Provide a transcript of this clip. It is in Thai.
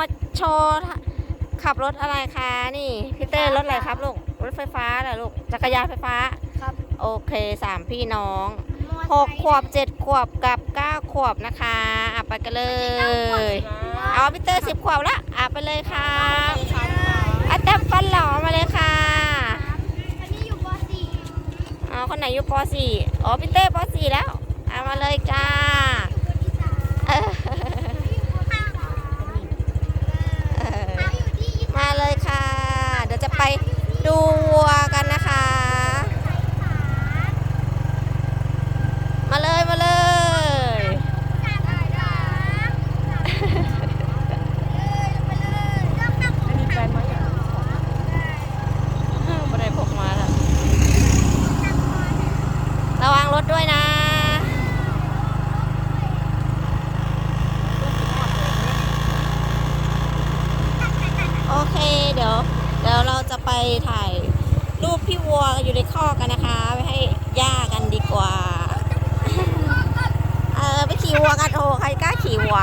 มาโชว์ขับรถอะไรคะนี่พี่เต้รถอะไรครับลูกรถไฟฟ้าเหรอลูกจักรยานไฟฟ้าครับ โอเคสามพี่น้องหกขวบเจ็ดขวบกับเก้าขวบนะคะอะไปกันเลย เอาพี่เต้สิบขวบละอะไปเลยครับอาแต้มฟันหล่อมาเลยค่ะอันนี้อยู่ป .4 อ๋อคนไหนอยู่ป .4 อ๋อพี่เต้ป .4 แล้วเอามาเลยจ้า คนที่สาม เออ อยู่ป เออ .5 เขาอยู่ที่ มาเลยค่ะ เดี๋ยวจะไป ดูวัวกันนะคะ มาเลยมาเลยสามสามเลยไปเลยเริ่มตั้งของแฟนไหมอะไม่ได้พกมาแล้วระวังรถด้วยนะ โอเคเดี๋ยว เดี๋ยวเราจะไปถ่ายรูปพี่วัวอยู่ในคอกกันนะคะ ไปให้ย่ากันดีกว่า เออไปขี่วัวกันโอ้ใครกล้าขี่วัว